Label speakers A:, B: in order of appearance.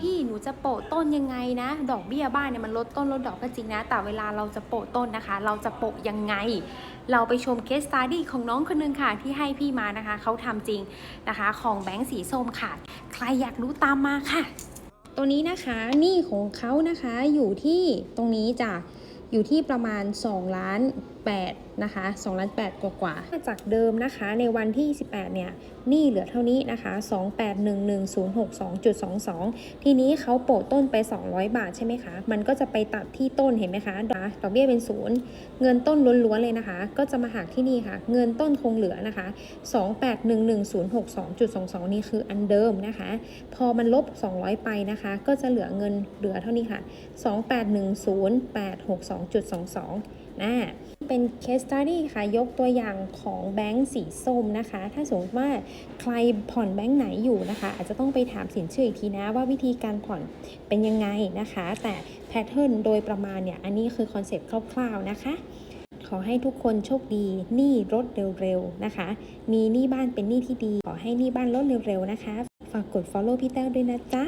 A: พี่หนูจะโปะต้นยังไงนะ ดอกเบี้ยบ้านเนี่ยมันลดต้นลดดอกก็จริงนะ แต่เวลาเราจะโปะต้นนะคะ เราจะโปะยังไง เราไปชมเคสสต u ดี้ของน้องคนนึงค่ะ ที่ให้พี่มานะคะ เขาทำจริงนะคะ ของแบงค์สีส้มค่ะ ใครอยากรู้ตามมาค่ะ ตัวนี้นะคะหนี้ของเขานะคะอยู่ที่ตรงนี้จะ อยู่ที่ประมาณ2ล้าน8นะคะ2ล้าน8กว่ากว่าๆจากเดิมนะคะในวันที่18เนี่ยหนี้เหลือเท่านี้นะคะ 2811,062.22 ทีนี้เขาโปะต้นไป 200 บาทใช่ไหมคะ มันก็จะไปตัดที่ต้นเห็นไหมคะดอกเบี้ยเป็นศูนย์เงินต้นล้วนๆเลยนะคะ ก็จะมาหักที่นี่ค่ะ เงินต้นคงเหลือนะคะ 2811,062.22 นี่คืออันเดิมนะคะ พอมันลบ 200 ไปนะคะ ก็จะเหลือเงินเหลือเท่านี้ค่ะ2.22นะเป็น case study ค่ะ ยกตัวอย่างของแบงก์สีส้มนะคะ ถ้าสมมติว่าใครผ่อนแบงก์ไหนอยู่นะคะ อาจจะต้องไปถามสินเชื่ออีกทีนะว่าวิธีการผ่อนเป็นยังไงนะคะ แต่แพทเทิร์นโดยประมาณเนี่ย อันนี้คือคอนเซปต์คร่าวๆนะคะ ขอให้ทุกคนโชคดีหนี้ลดเร็วๆนะคะ มีหนี้บ้านเป็นหนี้ที่ดี ขอให้หนี้บ้านลดเร็วๆนะคะ ฝากกด follow พี่แต้วด้วยนะจ๊ะ